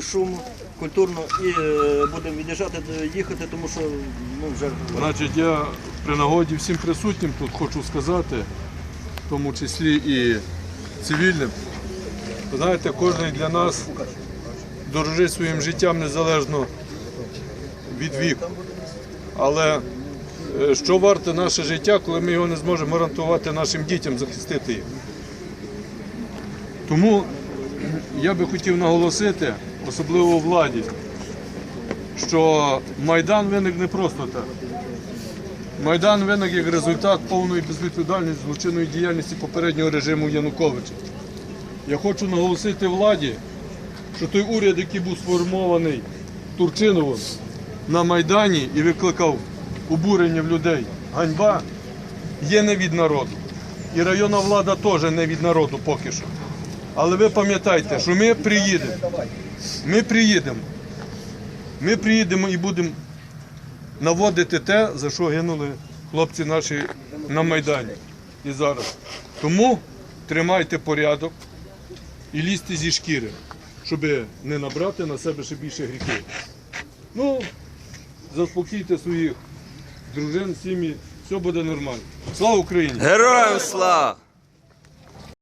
шуму, культурно і е, будемо від'їжджати, їхати, тому що ну, вже Значить, я при нагоді всім присутнім тут хочу сказати, в тому числі і цивільним. Знаєте, кожен для нас дорожить своїм життям незалежно від віку. Але е, що варте наше життя, коли ми його не зможемо гарантувати нашим дітям, захистити їх? Тому я би хотів наголосити, особливо владі, що Майдан виник не просто так. Майдан виник як результат повної безвідповідальної злочинної діяльності попереднього режиму Януковича. Я хочу наголосити владі, що той уряд, який був сформований Турчиновим на Майдані і викликав обурення в людей, ганьба, є не від народу. І районна влада теж не від народу поки що. Але ви пам'ятайте, що ми приїдемо. Ми приїдемо. Ми приїдемо і будемо наводити те, за що гинули хлопці наші на Майдані і зараз. Тому тримайте порядок і лізьте зі шкіри, щоб не набрати на себе ще більше гріхів. Ну, заспокійте своїх дружин, сім'ї, все буде нормально. Слава Україні! Героям слава!